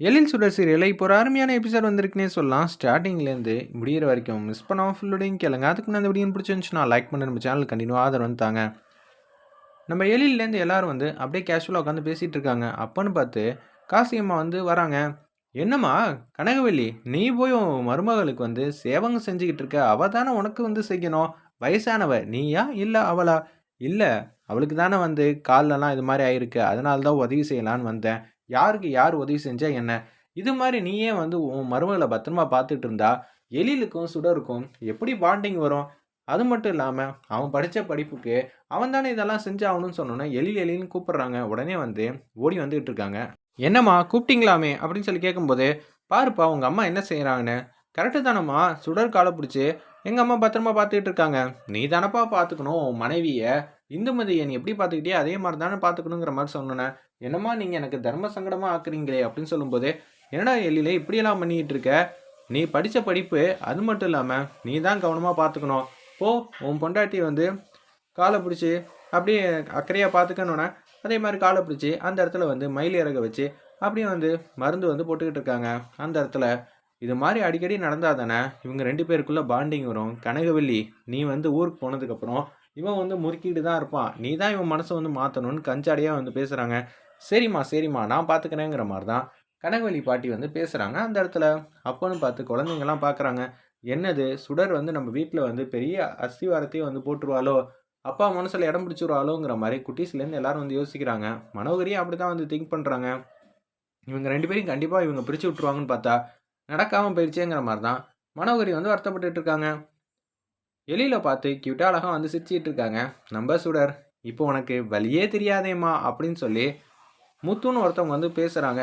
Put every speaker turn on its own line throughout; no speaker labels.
எழில் சுடர் சீரியலில் இப்போ ஒரு அருமையான எபிசோட் வந்திருக்குனே சொல்லலாம். ஸ்டார்டிங்லேருந்து முடிகிற வரைக்கும் மிஸ் பண்ணாமல் ஃபுல்லோடையும் கேளுங்க. அதுக்கு நான் இந்த வீடியோ பிடிச்சிருந்துச்சுன்னா லைக் பண்ண. நம்ம சேனல் கண்டினியூ ஆதரவு வந்துட்டாங்க நம்ம எழிலேருந்து எல்லாரும் வந்து அப்படியே கேஷுவலாக உட்காந்து பேசிகிட்டு இருக்காங்க. அப்போன்னு பார்த்து காசியம்மா வந்து வராங்க. என்னம்மா கனகவல்லி நீ போய் மருமகளுக்கு வந்து சேவங்க செஞ்சுக்கிட்டு இருக்க. அவள் தானே உனக்கு வந்து செய்யணும். வயசானவ. நீயா இல்லை அவளா? இல்லை அவளுக்கு தானே வந்து கால்லலாம் இது மாதிரி ஆயிருக்கு. அதனால தான் உதவி செய்யலான்னு வந்தேன். யாருக்கு யார் உதவி செஞ்சால் என்ன? இது மாதிரி நீயே வந்து உன் மருமகளை பத்திரமா பார்த்துட்டு இருந்தா எழிலுக்கும் சுடருக்கும் எப்படி பாண்டிங் வரும்? அது மட்டும் இல்லாமல் அவன் படித்த படிப்புக்கு அவன் தானே இதெல்லாம் செஞ்சாகணும்னு சொன்னோன்னே எழில் எழில்னு கூப்பிட்றாங்க. உடனே வந்து ஓடி வந்துகிட்டு இருக்காங்க. என்னம்மா கூப்பிட்டீங்களாமே? அப்படின்னு சொல்லி கேட்கும்போது பாருப்பா உங்கள் அம்மா என்ன செய்கிறாங்கன்னு கரெக்டு தானம்மா. சுடர் காலை பிடிச்சி எங்கள் அம்மா பத்திரமா பார்த்துக்கிட்டு இருக்காங்க. நீ தானப்பா பார்த்துக்கணும் உன் மனைவியை இந்துமதியை நீ எப்படி பார்த்துக்கிட்டே அதே மாதிரி தானே பார்த்துக்கணுங்கிற மாதிரி சொன்னேன் என்னம்மா நீங்கள் எனக்கு தர்ம சங்கடமாக ஆக்குறீங்களே அப்படின்னு சொல்லும்போது என்னடா எல்லிலே இப்படியெல்லாம் பண்ணிக்கிட்டு இருக்க? நீ படித்த படிப்பு அது மட்டும் இல்லாமல் நீ தான் கவனமாக பார்த்துக்கணும். போ உன் பொண்டாட்டி வந்து காலை பிடிச்சி அப்படியே அக்கறையாக பார்த்துக்கணுன்னா அதே மாதிரி காலை பிடிச்சி அந்த இடத்துல வந்து மயில் இறக வச்சு அப்படியே வந்து மருந்து வந்து போட்டுக்கிட்டு இருக்காங்க. அந்த இடத்துல இது மாதிரி அடிக்கடி நடந்தால் தானே இவங்க ரெண்டு பேருக்குள்ளே பாண்டிங் வரும். கனகவல்லி நீ வந்து ஊருக்கு போனதுக்கப்புறம் இவன் வந்து முறுக்கிட்டு தான் இருப்பான். நீ தான் இவன் மனசை வந்து மாற்றணும்னு கஞ்சாடியாக வந்து பேசுகிறாங்க சரிம்மா சரிம்மா நான் பார்த்துக்கிறேங்கிற மாதிரி தான் கனகவழி பாட்டி வந்து பேசுகிறாங்க அந்த இடத்துல அப்போன்னு பார்த்து குழந்தைங்கள்லாம் பார்க்குறாங்க என்னது சுடர் வந்து நம்ம வீட்டில் வந்து பெரிய அஸ்திவாரத்தையும் வந்து போட்டுருவாளோ? அப்பா மனசில் இடம் பிடிச்சிருவாளோங்கிற மாதிரி குட்டீஸ்லேருந்து எல்லாரும் வந்து யோசிக்கிறாங்க. மனோகரியும் அப்படி தான் வந்து திங்க் பண்ணுறாங்க இவங்க ரெண்டு பேரும் கண்டிப்பாக இவங்க பிரித்து விட்ருவாங்கன்னு பார்த்தா நடக்காமல் போயிடுச்சேங்கிற மாதிரி தான் மனோகரி வந்து வருத்தப்பட்டுட்டு இருக்காங்க. எலியில் பார்த்து கியூட்டாக அழகாக வந்து சிரிச்சிட்டு இருக்காங்க. நம்ம சுடர் இப்போ உனக்கு வழியே தெரியாதேம்மா அப்படின்னு சொல்லி முத்துன்னு ஒருத்தவங்க வந்து பேசுகிறாங்க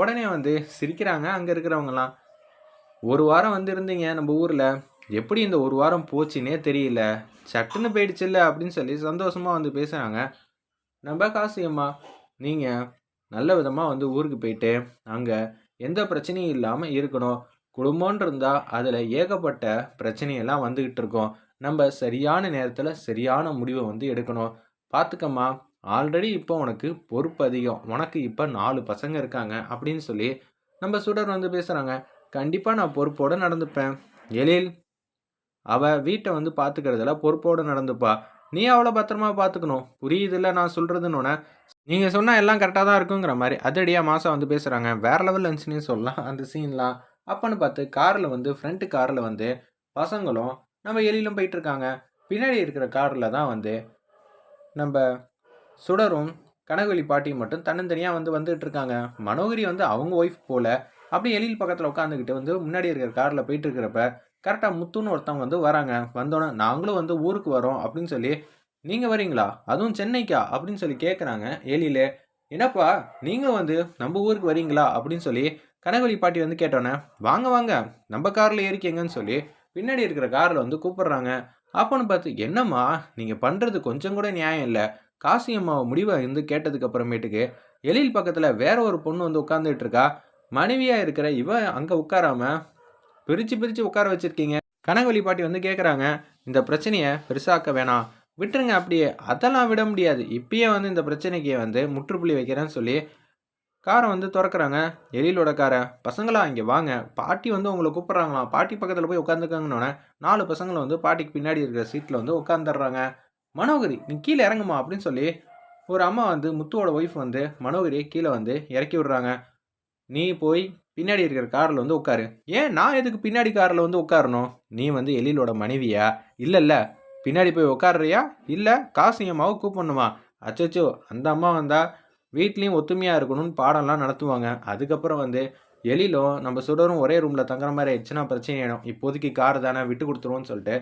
உடனே வந்து சிரிக்கிறாங்க அங்கே இருக்கிறவங்கலாம். ஒரு வாரம் வந்து இருந்தீங்க நம்ம ஊரில். எப்படி இந்த ஒரு வாரம் போச்சுன்னே தெரியல. சட்டுன்னு போயிடுச்சுல்ல அப்படின்னு சொல்லி சந்தோஷமாக வந்து பேசுகிறாங்க நம்ம காசியம்மா நீங்கள் நல்ல விதமாக வந்து ஊருக்கு போயிட்டு அங்கே எந்த பிரச்சனையும் இல்லாமல் இருக்கணும். குடும்பம்னு இருந்தால் அதில் ஏகப்பட்ட பிரச்சனையெல்லாம் வந்துக்கிட்டு இருக்கோம். நம்ம சரியான நேரத்தில் சரியான முடிவை வந்து எடுக்கணும். பார்த்துக்கம்மா ஆல்ரெடி இப்போ உனக்கு பொறுப்பு அதிகம். உனக்கு இப்போ நாலு பசங்க இருக்காங்க அப்படின்னு சொல்லி நம்ம சுடர் வந்து பேசுகிறாங்க கண்டிப்பாக நான் பொறுப்போடு நடந்துப்பேன். எழில் அவள் வீட்டை வந்து பார்த்துக்கிறதுல பொறுப்போடு நடந்துப்பா. நீ அவளை பத்திரமா பார்த்துக்கணும் புரியுதில்ல நான் சொல்கிறதுன்னு நீங்கள் சொன்னால் எல்லாம் கரெக்டாக தான் இருக்குங்கிற மாதிரி. அதடியாக மாதம் வந்து பேசுகிறாங்க வேறு லெவல் இருந்துச்சுன்னு சொல்லலாம். அந்த சீன்லாம் அப்போன்னு பார்த்து காரில் வந்து ஃப்ரண்ட் காரில் வந்து பசங்களும் நம்ம எலியிலும் போயிட்டுருக்காங்க. பின்னாடி இருக்கிற காரில் தான் வந்து நம்ம சுடரும் கனகவெளி பாட்டியும் மட்டும் தன்னந்தனியாக வந்து வந்துட்டு இருக்காங்க மனோகரி வந்து அவங்க ஒய்ஃப் போல அப்படியே எழில் பக்கத்தில் உட்காந்துக்கிட்டு வந்து முன்னாடி இருக்கிற காரில் போயிட்டு இருக்கிறப்ப கரெக்டாக முத்துன்னு ஒருத்தவங்க வந்து வராங்க. வந்தோன்னே நாங்களும் வந்து ஊருக்கு வரோம் அப்படின்னு சொல்லி நீங்கள் வரீங்களா அதுவும் சென்னைக்கா? அப்படின்னு சொல்லி கேட்குறாங்க எலியில். என்னப்பா நீங்களும் வந்து நம்ம ஊருக்கு வரீங்களா அப்படின்னு சொல்லி கனகொலி பாட்டி வந்து கேட்டோன்னே வாங்க வாங்க நம்ம காரில் ஏறிக்கங்கன்னு சொல்லி பின்னாடி இருக்கிற காரில் வந்து கூப்பிடுறாங்க. அப்போன்னு பார்த்து என்னம்மா நீங்கள் பண்ணுறது கொஞ்சம் கூட நியாயம் இல்லை. காசி அம்மாவை முடிவை வந்து கேட்டதுக்கு அப்புறமேட்டுக்கு எழில் பக்கத்தில் வேற ஒரு பொண்ணு வந்து உட்காந்துட்டு இருக்கா. மனைவியாக இருக்கிற இவன் அங்கே உட்காராம பிரித்து பிரித்து உட்கார வச்சுருக்கீங்க. கனகவழி பாட்டி வந்து கேட்குறாங்க இந்த பிரச்சனையை பெருசாக்க வேணாம். விட்டுருங்க அப்படியே அதெல்லாம் விட முடியாது. இப்பயே வந்து இந்த பிரச்சனைக்கு வந்து முற்றுப்புள்ளி வைக்கிறேன்னு சொல்லி காரை வந்து திறக்கிறாங்க. எழிலோட காரை. பசங்களா இங்கே வாங்க. பாட்டி வந்து உங்களை கூப்பிட்றாங்களாம். பாட்டி பக்கத்தில் போய் உட்காந்துக்காங்கன்னொன்னே நாலு பசங்களை வந்து பாட்டிக்கு பின்னாடி இருக்கிற சீட்டில் வந்து உட்காந்துடுறாங்க மனோகரி நீ கீழே இறங்குமா அப்படின்னு சொல்லி ஒரு அம்மா வந்து முத்துவோட ஒய்ஃப் வந்து மனோகரியை கீழே வந்து இறக்கி விடுறாங்க. நீ போய் பின்னாடி இருக்கிற காரில் வந்து உட்காரு. ஏன் நான் எதுக்கு பின்னாடி காரில் வந்து உட்காரணும்? நீ வந்து எழிலோட மனைவியா? இல்லை இல்லை பின்னாடி போய் உட்காடுறியா இல்லை காசு அம்மாவை கூப்பிடணுமா அச்சோ அந்த அம்மா வந்தால் வீட்லேயும் ஒத்துமையாக இருக்கணும்னு பாடம்லாம் நடத்துவாங்க. அதுக்கப்புறம் வந்து எழிலும் நம்ம சுடரும் ஒரே ரூமில் தங்குற மாதிரி ஆயிடுச்சுன்னா பிரச்சனை ஆகிடும் இப்போதைக்கு கார் தானே விட்டு கொடுத்துருவோன்னு சொல்லிட்டு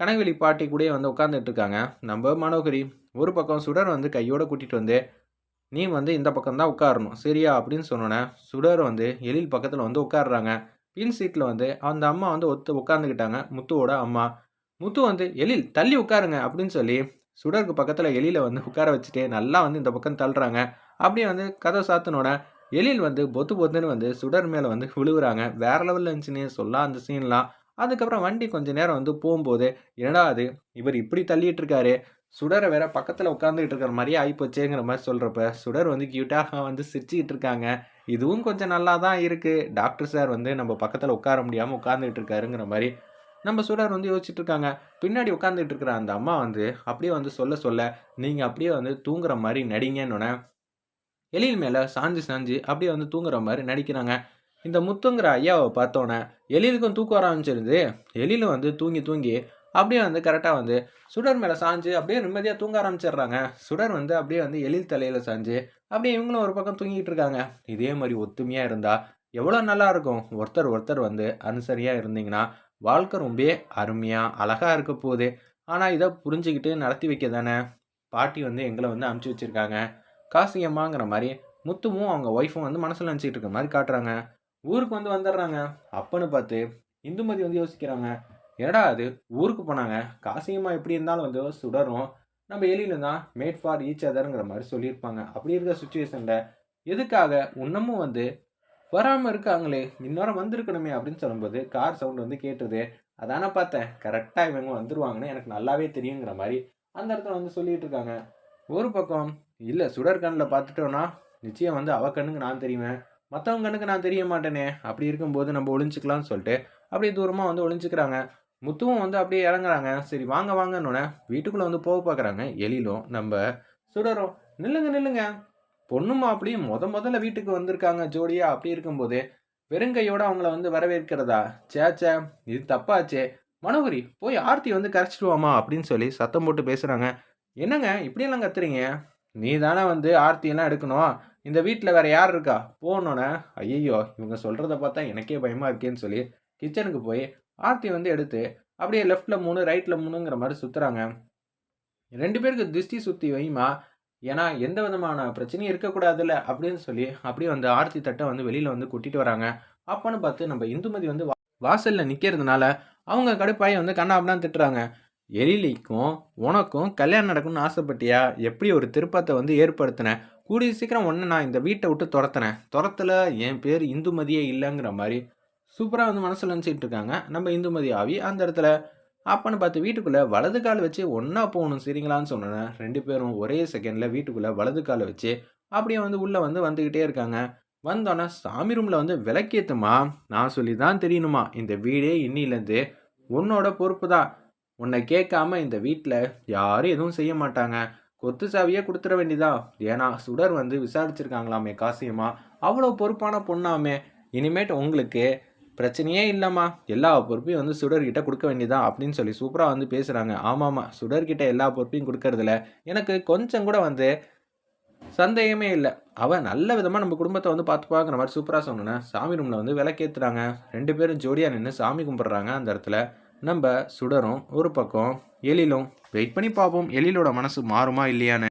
கனகவெளி பாட்டி கூட வந்து உட்காந்துட்டு இருக்காங்க. நம்ம மனோகரி ஒரு பக்கம் சுடர் வந்து கையோடு கூட்டிகிட்டு வந்து நீ வந்து இந்த பக்கம் தான் உட்காரணும். சரியா? அப்படின்னு சொன்னோன்னே சுடர் வந்து எழில் பக்கத்தில் வந்து உட்காடுறாங்க பின் சீட்டில் வந்து அந்த அம்மா வந்து ஒத்து உட்காந்துக்கிட்டாங்க முத்துவோட அம்மா. முத்து வந்து எழில் தள்ளி உட்காருங்க. அப்படின்னு சொல்லி சுடருக்கு பக்கத்தில் எலியில் வந்து உட்கார வச்சுட்டு நல்லா வந்து இந்த பக்கம் தள்ளுறாங்க. அப்படியே வந்து கதை சாத்தினோட எலியில் வந்து பொத்து பொத்துன்னு வந்து சுடர் மேலே வந்து விழுவுறாங்க. வேற லெவலில் இருந்துச்சுன்னு சொல்லலாம் அந்த சீன்லாம். அதுக்கப்புறம் வண்டி கொஞ்சம் நேரம் வந்து போகும்போது என்னடா அது இவர் இப்படி தள்ளிட்டு இருக்காரு சுடரை வேற பக்கத்தில் உட்காந்துக்கிட்டு இருக்கிற மாதிரியே ஆகிப்போச்சேங்கிற மாதிரி சொல்கிறப்ப சுடர் வந்து க்யூட்டாக வந்து சிரிச்சுக்கிட்டு இருக்காங்க. இதுவும் கொஞ்சம் நல்லா தான் இருக்குது டாக்டர் சார் வந்து நம்ம பக்கத்தில் உட்கார முடியாமல் உட்காந்துக்கிட்டு இருக்காருங்கிற மாதிரி நம்ம சுடர் வந்து யோசிச்சுட்டு இருக்காங்க பின்னாடி உட்காந்துட்டு இருக்கிற அந்த அம்மா வந்து அப்படியே வந்து சொல்ல சொல்ல நீங்கள் அப்படியே வந்து தூங்குற மாதிரி நடிங்கன்னொன்னே எலியின் மேலே சாஞ்சு சாஞ்சு அப்படியே வந்து தூங்குற மாதிரி நடிக்கிறாங்க. இந்த முத்துங்கிற ஐயாவை பார்த்தோன்னே எலிலுக்கும் தூக்க வர ஆரம்பிச்சிருது. வந்து தூங்கி தூங்கி அப்படியே வந்து கரெக்டாக வந்து சுடர் மேலே சாஞ்சு அப்படியே நிம்மதியாக தூங்க ஆரம்பிச்சிடுறாங்க. சுடர் வந்து அப்படியே வந்து எழில் தலையில் சாஞ்சு அப்படியே இவங்களும் ஒரு பக்கம் தூங்கிட்டு இருக்காங்க இதே மாதிரி ஒத்துமையாக இருந்தால் எவ்வளோ நல்லா இருக்கும். ஒருத்தர் ஒருத்தர் வந்து அனுசரியாக இருந்தீங்கன்னா வாழ்க்கை ரொம்ப அருமையாக அழகாக இருக்க போகுது. ஆனால் இதை புரிஞ்சுக்கிட்டு நடத்தி வைக்க தானே? பாட்டி வந்து எங்களை வந்து அமுச்சு வச்சுருக்காங்க. காசியம்மாங்கிற மாதிரி முத்துவும் அவங்க ஒய்ஃபும் வந்து மனசில் நினச்சிட்டு இருக்க மாதிரி காட்டுறாங்க. ஊருக்கு வந்து வந்துடுறாங்க. அப்பன்னு பார்த்து இந்துமதி வந்து யோசிக்கிறாங்க. என்னடா அது ஊருக்கு போனாங்க. காசியம்மா எப்படி இருந்தாலும் வந்து சுடரும். நம்ம எலியில தான் மேட் ஃபார் ஈச் அதருங்கிற மாதிரி சொல்லியிருப்பாங்க. அப்படி இருக்க சுச்சுவேஷனில் எதுக்காக இன்னமும் வந்து வராமல் இருக்காங்களே இன்னொரு வந்திருக்கணுமே அப்படின்னு சொல்லும்போது கார் சவுண்ட் வந்து கேட்டுது அதானே பார்த்தேன். கரெக்டாக இவங்க வந்துருவாங்கன்னு எனக்கு நல்லாவே தெரியுங்கிற மாதிரி அந்த இடத்துல வந்து சொல்லிட்டு இருக்காங்க. ஒரு பக்கம் இல்லை சுடர் கண்ணில் பார்த்துட்டோன்னா நிச்சயம் வந்து அவ கண்ணுக்கு நான் தெரியுவேன் மற்றவங்க கண்ணுக்கு நான் தெரிய மாட்டேனே. அப்படி இருக்கும்போது நம்ம ஒளிஞ்சிக்கலாம்னு சொல்லிட்டு அப்படியே தூரமாக வந்து ஒளிஞ்சிக்கிறாங்க. முத்துவும் வந்து அப்படியே இறங்குறாங்க. சரி வாங்க வாங்கன்னு வீட்டுக்குள்ளே வந்து போக பார்க்குறாங்க. எழிலும் நம்ம சுடரும் நில்லுங்க நில்லுங்க. பொண்ணுமா அப்படியும் முத முதல்ல வீட்டுக்கு வந்திருக்காங்க ஜோடியா அப்படி இருக்கும்போது வெறுங்கையோட அவங்கள வந்து வரவேற்கிறதா? சேச்சே இது தப்பாச்சே. மனோகரி போய் ஆர்த்தி வந்து கரைச்சிடுவாமா? அப்படின்னு சொல்லி சத்தம் போட்டு பேசுகிறாங்க என்னங்க இப்படியெல்லாம் கத்துறீங்க? நீ தானே வந்து ஆர்த்தியெல்லாம் எடுக்கணும். இந்த வீட்டில் வேற யார் இருக்கா? போனோன்னே ஐயோ இவங்க சொல்கிறத பார்த்தா எனக்கே பயமாக இருக்கேன்னு சொல்லி கிச்சனுக்கு போய் ஆர்த்தி வந்து எடுத்து அப்படியே லெஃப்டில் மூணு ரைட்டில் மூணுங்கிற மாதிரி சுற்றுறாங்க ரெண்டு பேருக்கு திருஷ்டி சுற்றி வைமா ஏன்னா எந்த விதமான பிரச்சனையும் இருக்கக்கூடாதுல்ல? அப்படின்னு சொல்லி அப்படியே வந்து ஆர்த்தி தட்டை வந்து வெளியில் வந்து கூட்டிகிட்டு வராங்க. அப்போன்னு பார்த்து நம்ம இந்துமதி வந்து வா- நிற்கிறதுனால அவங்க கடுப்பாயை வந்து கண்ணாபண்ணா திட்டுறாங்க. எழிலிக்கும் உனக்கும் கல்யாணம் நடக்கணும்னு ஆசைப்பட்டியா? எப்படி ஒரு திருப்பத்தை வந்து ஏற்படுத்தினேன் கூடிய சீக்கிரம் ஒன்று நான் இந்த வீட்டை விட்டு துரத்துனேன். துரத்தில் என் பேர் இந்துமதியே இல்லைங்கிற மாதிரி சூப்பராக வந்து மனசில் நினச்சிக்கிட்டு இருக்காங்க. நம்ம இந்துமதி ஆவி அந்த இடத்துல அப்பன்னு பார்த்து வீட்டுக்குள்ளே வலது கால் வச்சு ஒன்றா போகணும் சரிங்களான்னு சொன்னேன் ரெண்டு பேரும் ஒரே செகண்டில் வீட்டுக்குள்ளே வலது காலை வச்சு அப்படியே வந்து உள்ளே வந்து வந்துக்கிட்டே இருக்காங்க. வந்தோன்னே சாமி ரூமில் வந்து விளக்கேற்றுமா நான் சொல்லி தான் தெரியணுமா? இந்த வீடே இன்னிலேருந்து உன்னோட பொறுப்பு தான் உன்னை கேட்காம இந்த வீட்டில் யாரும் எதுவும் செய்ய மாட்டாங்க. கொத்து சாவியே கொடுத்துட வேண்டியதா? ஏன்னா சுடர் வந்து விசாரிச்சிருக்காங்களாமே காசியமா அவ்வளோ பொறுப்பான பொண்ணாமே. இனிமேட்டு உங்களுக்கு பிரச்சனையே இல்லைம்மா. எல்லா பொறுப்பையும் வந்து சுடர்கிட்ட கொடுக்க வேண்டியதா அப்படின்னு சொல்லி சூப்பராக வந்து பேசுகிறாங்க ஆமாம்மா சுடர்கிட்ட எல்லா பொறுப்பையும் கொடுக்கறதுல எனக்கு கொஞ்சம் கூட வந்து சந்தேகமே இல்லை. அவன் நல்ல விதமாக நம்ம குடும்பத்தை வந்து பார்த்து பார்க்குற மாதிரி சூப்பராக சொன்னேன் சாமி ரூமில் வந்து விளக்கேற்றுறாங்க ரெண்டு பேரும் ஜோடியாக நின்று சாமி கும்பிட்றாங்க அந்த இடத்துல. நம்ம சுடரும் ஒரு பக்கம் எழிலும். வெயிட் பண்ணி பார்ப்போம். எழிலோட மனசு மாறுமா இல்லையான்னு.